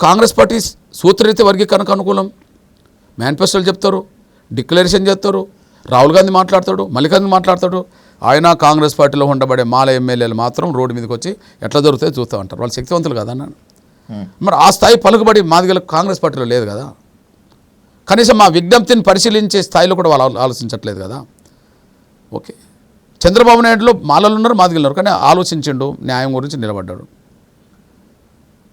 Congress party సూత్రరీతి వర్గీకరణకు అనుకూలం. మేనిఫెస్టోలు చెప్తారు డిక్లరేషన్ చేస్తారు రాహుల్ గాంధీ మాట్లాడతాడు మల్లికార్జున మాట్లాడతాడు. ఆయన కాంగ్రెస్ పార్టీలో ఉండబడే మాల ఎమ్మెల్యేలు మాత్రం రోడ్డు మీదకి వచ్చి ఎట్లా దొరుకుతాయో చూస్తూ ఉంటారు. వాళ్ళు శక్తివంతులు కదా అన్న. మరి ఆ స్థాయి పలుకుబడి మాదిగలకు కాంగ్రెస్ పార్టీలో లేదు కదా. కనీసం మా విజ్ఞప్తిని పరిశీలించే స్థాయిలో కూడా వాళ్ళు ఆలో- ఆలోచించట్లేదు కదా. ఓకే. చంద్రబాబు నాయుడులో మాలలు ఉన్నారు మాదిగలు ఉన్నారు కానీ ఆలోచించిండు న్యాయం గురించి నిలబడ్డాడు.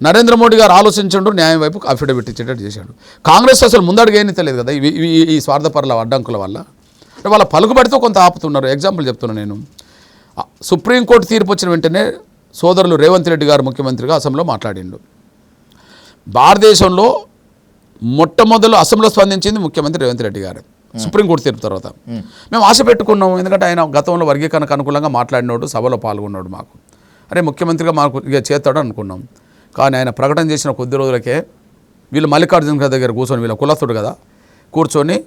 నరేంద్ర మోడీ గారు ఆలోచించండు న్యాయం వైపు అఫిడవిట్ ఇచ్చేటట్టు చేశాడు. కాంగ్రెస్ అసలు ముందడుగు ఏని తెలియదు కదా ఇవి ఈ స్వార్థపరుల అడ్డంకుల వల్ల. అంటే వాళ్ళ పలుకుబడితో కొంత ఆపుతున్నారు. ఎగ్జాంపుల్ చెప్తున్నాను నేను. సుప్రీంకోర్టు తీర్పు వచ్చిన వెంటనే సోదరులు రేవంత్ రెడ్డి గారు ముఖ్యమంత్రిగా అసెంబ్లీలో మాట్లాడిండు. భారతదేశంలో మొట్టమొదలు అసెంబ్లీలో స్పందించింది ముఖ్యమంత్రి రేవంత్ రెడ్డి గారు. సుప్రీంకోర్టు తీర్పు తర్వాత. మేము. ఆశ పెట్టుకున్నాం ఎందుకంటే ఆయన గతంలో వర్గీకరణకు అనుకూలంగా మాట్లాడినోడు సభలో పాల్గొన్నాడు మాకు. అరే ముఖ్యమంత్రిగా మాకు ఇక చేస్తాడు అనుకున్నాం. కానీ ఆయన ప్రకటన చేసిన కొద్ది రోజులకే వీళ్ళు మల్లికార్జున గారి దగ్గర కూర్చొని వీళ్ళ కులస్తుడు కదా కూర్చొని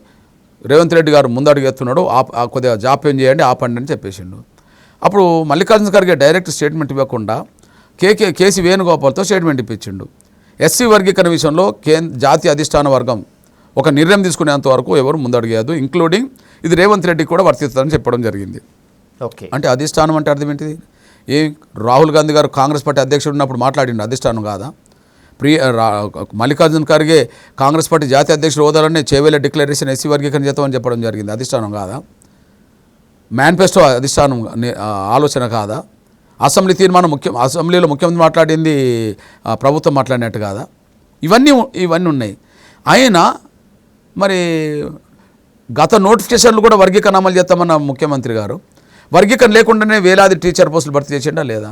రేవంత్ రెడ్డి గారు ముందడుగు ఎత్తున్నాడు ఆ- కొద్దిగా జాప్యం చేయండి ఆపండి అని చెప్పేసిండు. అప్పుడు మల్లికార్జున ఖర్గే డైరెక్ట్ స్టేట్మెంట్ ఇవ్వకుండా కేకే కేసీ వేణుగోపాల్తో స్టేట్మెంట్ ఇప్పించిండు. ఎస్సీ వర్గీకరణ విషయంలో కేంద్ర జాతీయ అధిష్టాన వర్గం ఒక నిర్ణయం తీసుకునేంత వరకు ఎవరు ముందడుగేయదు ఇంక్లూడింగ్ ఇది రేవంత్ రెడ్డికి కూడా వర్తిస్తుందని చెప్పడం జరిగింది. ఓకే. అంటే అధిష్టానం అంటే అర్థం ఏంటిది? ఏ రాహుల్ గాంధీ గారు కాంగ్రెస్ పార్టీ అధ్యక్షుడు ఉన్నప్పుడు మాట్లాడిండు అధిష్టానం కాదా? ప్రియ మల్లికార్జున్ మల్లికార్జున ఖర్గే కాంగ్రెస్ పార్టీ జాతీయ అధ్యక్షుడు హోదాలని చేవేల డిక్లరేషన్ ఎస్సీ వర్గీకరణ చేద్దామని చెప్పడం జరిగింది అధిష్టానం కాదా? మేనిఫెస్టో అధిష్టానం ఆలోచన కాదా? అసెంబ్లీ తీర్మానం ముఖ్యం అసెంబ్లీలో ముఖ్యమంత్రి మాట్లాడింది ప్రభుత్వం మాట్లాడినట్టు కాదా? ఇవన్నీ ఇవన్నీ ఉన్నాయి. అయినా మరి గత నోటిఫికేషన్లు కూడా వర్గీకరణ అమలు చేస్తామన్న ముఖ్యమంత్రి గారు వర్గీకరణ లేకుండానే వేలాది టీచర్ పోస్టులు భర్తీ చేసిండా లేదా?